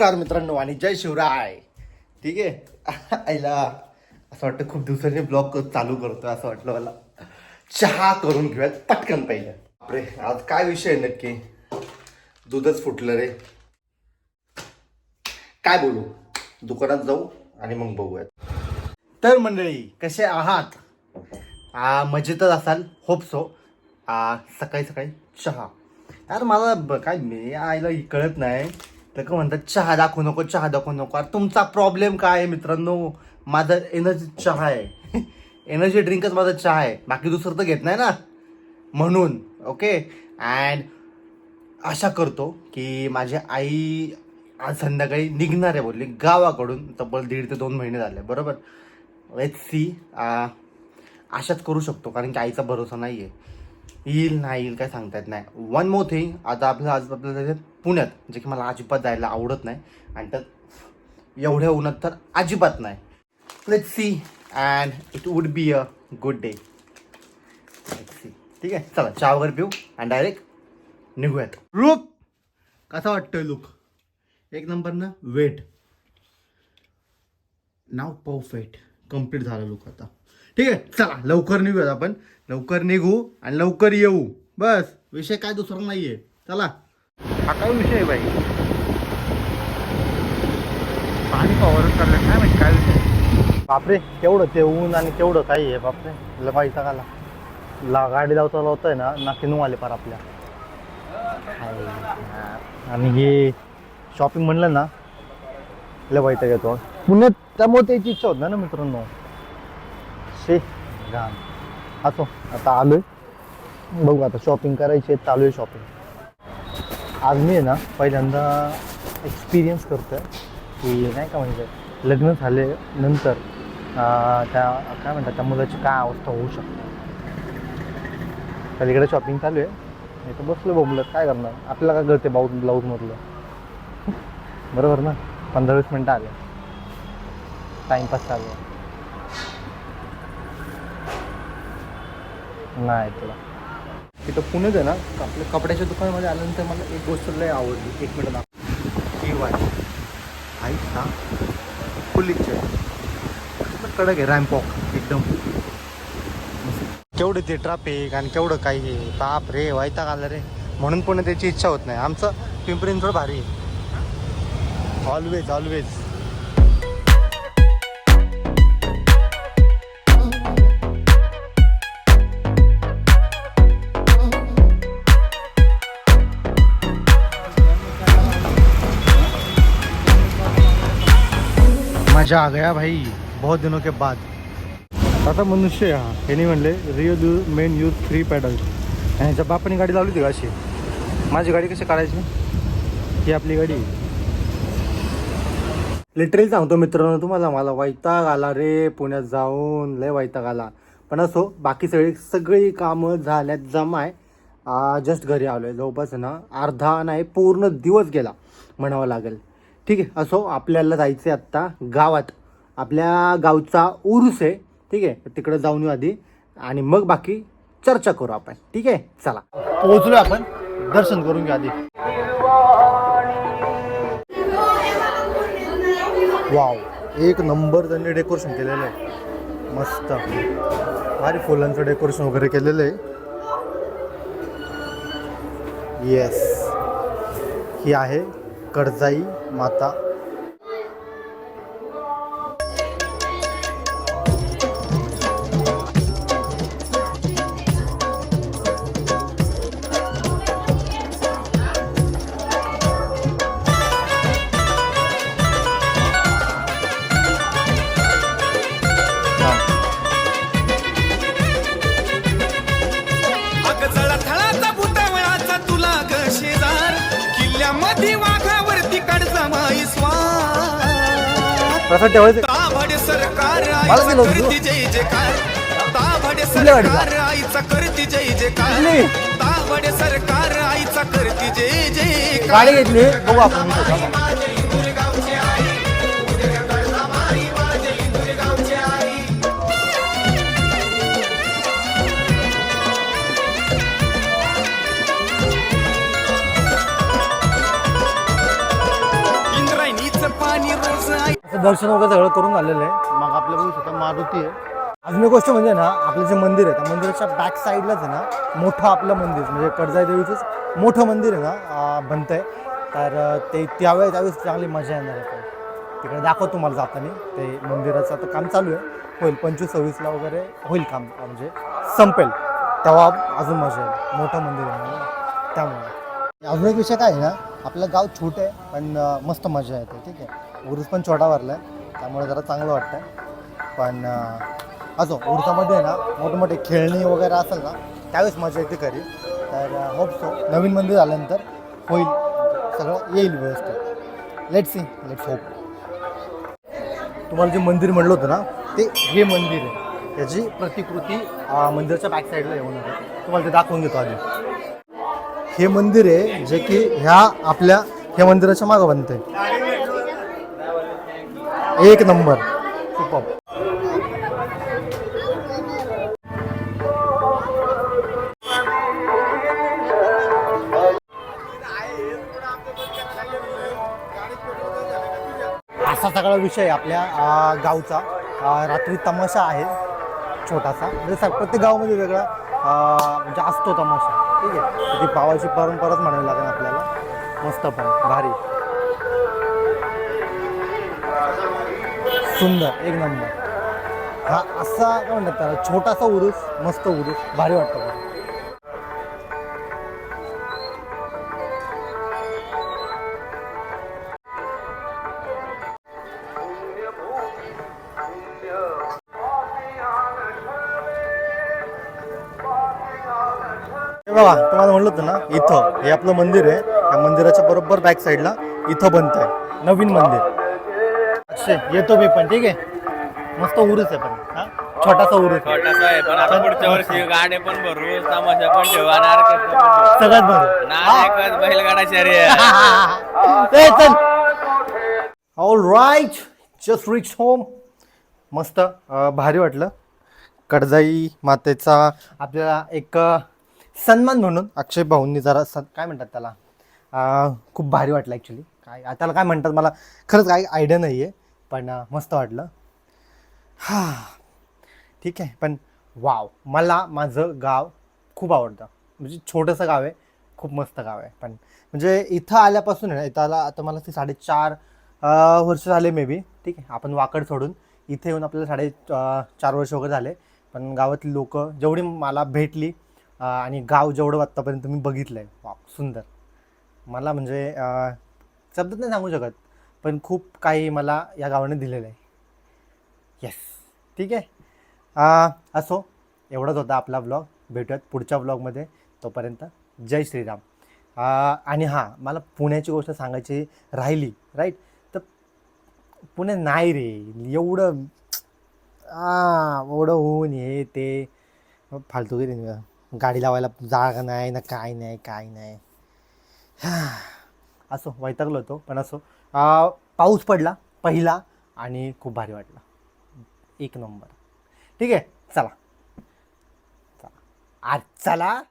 नमस्कार मित्रांनो आणि जय शिवराय. ठीक आहे? आईला असं वाटतं खूप दिवसांनी ब्लॉग चालू करतो असं वाटलं मला. चहा करून घेऊयात पटकन पहिलं. बापरे आज काय विषय आहे नक्की? दूधच फुटलं रे. काय बोलू? दुकानात जाऊ आणि मग बघूयात. तर मंडळी कसे आहात? आ, मजेतच असाल? होप सो सकाळी सकाळी चहा. यार मला ब- काय मी आईला कळत नाही. तर का म्हणतात चहा दाखवू नको चहा दाखवू नको. अरे तुमचा प्रॉब्लेम काय आहे मित्रांनो? माझा एनर्जी चहा आहे. एनर्जी ड्रिंकच माझा चहा आहे. बाकी दुसरं तर घेत नाही ना. म्हणून ओके अँड आशा करतो की माझी आई आज संध्याकाळी निघणार आहे बोलली. गावाकडून तब्बल दीड ते दोन महिने झाले बरोबर? लेट सी आशाच करू शकतो कारण की आईचा भरोसा नाही आहे येईल नाही येईल काय सांगता येत नाही. वन मोर थिंग आता आपलं आज आपल्याला जायचं पुण्यात जे की मला अजिबात जायला आवडत नाही. आणि तर एवढ्या उन्हात तर अजिबात नाही. Let see and it would be a good day see ठीक आहे? चला चहा वगैरे पिऊ आणि डायरेक्ट निघूयात. लुक कसा वाटतोय लुक एक नंबर ना वेट नाव परफेक्ट कंप्लीट झालं लुक आता. ठीक आहे? चला लवकर निघूयात आपण. लवकर निघू आणि लवकर येऊ. बस. विषय काय दुसरा नाहीये. चला. हा काय विषय आहे बाई? पाणी पवारच चाललं काय माहिती काय विषय बापरे केवढं ते ऊन आणि केवढं काही आहे बापरे. लगायचा काला ला गाडी लावता लावतोय ना नाकी नु आले पार आपल्या. आणि हे शॉपिंग म्हणलं ना लय वाईट घेतो पुण्यात त्यामुळे त्याची इच्छा होत नाही ना मित्रांनो. शे घाण. असो आता आलो आहे बघू आता शॉपिंग करायची आहे चालू आहे शॉपिंग आज मी आहे ना पहिल्यांदा एक्सपिरियन्स करतो आहे की नाही का म्हणजे लग्न झाले नंतर त्या काय म्हणतात त्या मुलाची काय अवस्था होऊ शकते. पलीकडे शॉपिंग चालू आहे तर बसलो बोबलं काय करणार? आपल्याला काय कळते बाऊज ब्लाऊजमधलं बरोबर ना? पंधरा वीस मिनटं आले. टाईमपास चालू आहे. नाही तुला. तिथं पुण्यात आहे ना आपल्या कपड्याच्या दुकानामध्ये आल्यानंतर मला एक गोष्ट लय आवडली. एक मिनिट दाखव. ही वाय आई ना फुल्लीचे कडक आहे रॅम्पॉक एकदम. केवढं ते ट्रॅफिक आणि केवढं काही आहे? बाप रे वैताग आलं रे. म्हणून पण त्याची इच्छा होत नाही. आमचं पिंपरी थोडं भारी आहे. ऑलवेज ऑलवेज मजा आ गया भाई बहुत दिनों के बाद। आता मनुष्य हा. यांनी म्हणले रिओ दू मेन यूज थ्री पॅडल आणि ह्याच्या बापाने गाडी लावली होती अशी? माझी गाडी कशी काढायची? ही आपली गाडी लिटरली सांगतो मित्रांनो तुम्हाला मला वैताग आला रे पुण्यात जाऊन लय वैताग आला. पण असो बाकी सगळी सगळी कामं झाल्यात जमाय. जस्ट घरी आलो आहे जवळपास ना अर्धा नाही पूर्ण दिवस गेला म्हणावं लागेल. ठीक आहे. असो आपल्याला जायचं आहे आत्ता गावात. आपल्या गावचा उरूस आहे. ठीक आहे. तिकडं जाऊन येऊ आधी आणि मग बाकी चर्चा करू आपण. ठीक आहे? चला. पोहोचलो आपण. दर्शन करून घेऊ आधी. वाव. एक नंबर त्यांनी डेकोरेशन केलेलं आहे. मस्त. भारी फुलांचं डेकोरेशन वगैरे केलेलं आहे. येस ही आहे कडजाई माता. प्रसाद ठेवायचं सरकार आईचा करती जय जयकार? सरकार आईचा करती जय जयकार कुठली? ताभड सरकार आईचा करती जय जयकार गाडी घेतली. बघू आपण. दर्शन वगैरे सगळं करून आलेलं आहे. मग आपल्या बघू शकता मारुती आहे. अजून एक गोष्ट म्हणजे ना आपलं जे मंदिर आहे त्या मंदिराच्या बॅक साईडलाच आहे ना मोठं आपलं मंदिर. म्हणजे कडजाई देवीचंच मोठं मंदिर आहे ना बनतं आहे तर ते त्यावेळेस त्यावेळेस चांगली मजा येणार आहे. तिकडे दाखव तुम्हाला जाताना. ते मंदिराचं आता काम चालू आहे. होईल पंचवीस सव्वीसला वगैरे होईल काम म्हणजे संपेल. तेव्हा अजून मजा येईल. मोठं मंदिर आहे त्यामुळे. अजून एक विषय काय आहे ना आपलं गाव छोटं आहे पण मस्त मजा येते ठीक आहे. उरूस पण छोटा भरला आहे त्यामुळे जरा चांगलं वाटतं पण असो उरसामध्ये आहे ना मोठमोठे खेळणी वगैरे असेल ना त्यावेळेस मजा येते खरी तर होपसो नवीन मंदिर आल्यानंतर होईल सगळं येईल व्यवस्थित. लेट सी लेट्स होप तुम्हाला जे मंदिर म्हणलं होतं ना ते हे मंदिर आहे. त्याची प्रतिकृती मंदिरच्या मंदिराच्या बॅक साईडला येऊन आहे. तुम्हाला ते दाखवून घेतो आधी. हे मंदिर आहे जे की ह्या आपल्या ह्या मंदिराच्या मागं बनतंय. एक नंबर. खूप असा सगळा विषय आहे आपल्या गावचा. रात्री तमाशा आहे छोटासा. म्हणजे प्रत्येक गावामध्ये वेगळा. म्हणजे असतो तमाशा. ठीक आहे? ती पावाची परंपराच म्हणावी लागेल आपल्याला. मस्त पण भारी. सुंदर एक नंबर. हा असा काय म्हणतात त्याला छोटासा उरूस मस्त उरूस. भारी वाटतो बघा तुम्हाला म्हणलं होतं ना इथं हे आपलं मंदिर आहे. या मंदिराच्या बरोबर बॅक साईडला इथं बनतंय नवीन मंदिर. अक्षय येतो मी पण ठीक आहे? मस्त उरूस आहे पण हा? छोटासा उरूस आहे. छोटासा आहे पण आता पुढच्या वर्षी गाणे पण भरू तमाशा पण ठेवू आणि orchestra पण ठेवू. सगळ्यात बैलगाडा शर्यत. All right just reach home मस्त भारी वाटलं. कडजाई मातेचा आपल्याला एक सन्मान म्हणून अक्षय भाऊंनी जरा सन काय म्हणतात त्याला? खूप भारी वाटलं ॲक्च्युली काय त्याला काय म्हणतात मला? खरंच काही आयडिया नाही आहे पण मस्त वाटलं. हा. ठीक आहे पण वाव मला माझं गाव खूप आवडतं. म्हणजे छोटंसं गाव आहे खूप मस्त गाव आहे. पण म्हणजे इथं आल्यापासून आहे ना इथं आला आता मला ते साडेचार वर्ष झाले मे बी ठीक आहे आपण वाकड सोडून इथे येऊन आपल्याला साडे चार वर्ष वगैरे झाले. पण गावातली लोकं जेवढी मला भेटली आणि गाव जेवढं आत्तापर्यंत मी बघितलं आहे वा सुंदर. मला म्हणजे शब्दच शब्दात नाही सांगू शकत पण खूप काही मला या गावाने दिलेलं आहे. येस ठीक आहे? असो एवढाच होता आपला ब्लॉग भेटूयात पुढच्या ब्लॉगमध्ये तोपर्यंत जय श्रीराम. आणि हां मला पुण्याची गोष्ट सांगायची राहिली राईट तर पुणे नाही रे. एवढं एवढं होऊन हे ते फालतू गेली गाडी लावायला जागा नाही ना काय नाही काय नाही. असो वैतागलो होतो पण असो. पाऊस पडला पहिला आणि खूप भारी वाटला. एक नंबर. ठीक आहे चला. चला. आज चला.